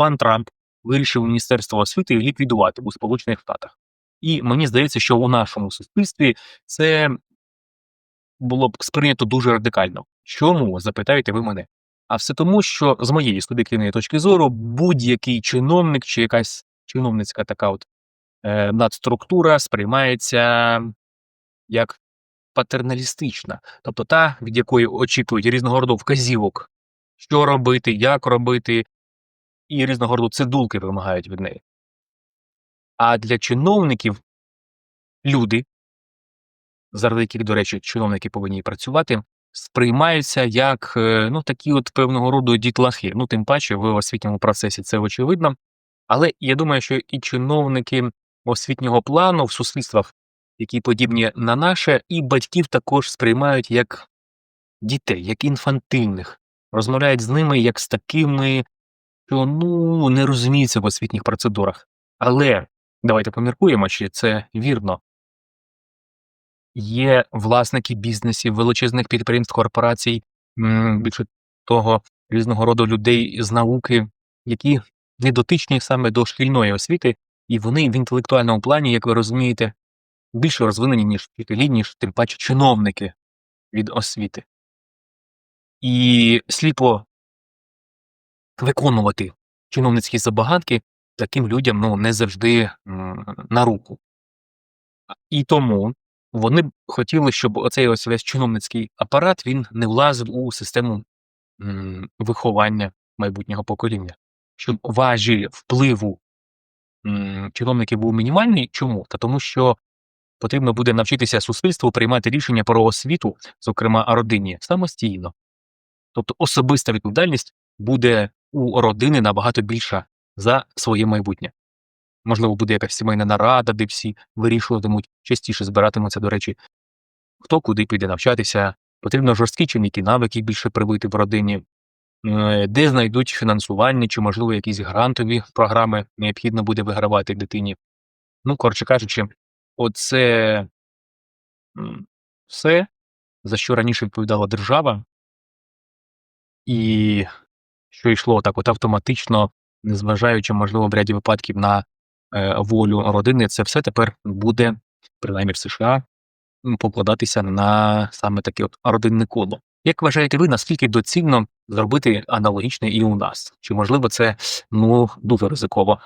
пан Трамп вирішив Міністерство освіти ліквідувати у Сполучених Штатах. І мені здається, що у нашому суспільстві це було б сприйнято дуже радикально. Чому запитаєте ви мене? А все тому, що з моєї суб'єктивної точки зору будь-який чиновник чи якась чиновницька така от е, надструктура сприймається як патерналістична, тобто та, від якої очікують різного роду вказівок, що робити, як робити, і різного роду цидулки вимагають від неї. А для чиновників люди, заради яких, до речі, чиновники повинні працювати, сприймаються як е, ну, такі от певного роду дітлахи. Ну, тим паче, в освітньому процесі це очевидно. Але я думаю, що і чиновники освітнього плану в суспільствах, які подібні на наше, і батьків також сприймають як дітей, як інфантильних, розмовляють з ними як з такими, що ну не розуміються в освітніх процедурах. Але давайте поміркуємо, чи це вірно. Є власники бізнесів, величезних підприємств, корпорацій, більше того, різного роду людей з науки, які не дотичні саме до шкільної освіти, і вони в інтелектуальному плані, як ви розумієте, більше розвинені, ніж вчителі, ніж тим паче чиновники від освіти. І сліпо виконувати чиновницькі забаганки таким людям ну, не завжди на руку. І тому вони б хотіли, щоб оцей ось весь чиновницький апарат він не влазив у систему виховання майбутнього покоління, щоб важіль впливу чиновників був мінімальний. Чому? Та тому, що потрібно буде навчитися суспільству приймати рішення про освіту, зокрема родині, самостійно. Тобто особиста відповідальність буде у родини набагато більша за своє майбутнє. Можливо, буде якась сімейна нарада, де всі вирішуватимуть, частіше збиратимуться, до речі, хто куди піде навчатися, потрібно жорсткі чи м'які навики більше привити в родині, е, де знайдуть фінансування чи, можливо, якісь грантові програми необхідно буде вигравати дитині. Ну, коротше кажучи, оце все, за що раніше відповідала держава, і що йшло так от автоматично, незважаючи, можливо, в ряді випадків на е, волю родини, це все тепер буде, принаймні в США, покладатися на саме таке от родинне коло. Як вважаєте ви, наскільки доцільно зробити аналогічне і у нас? Чи можливо це ну дуже ризиково?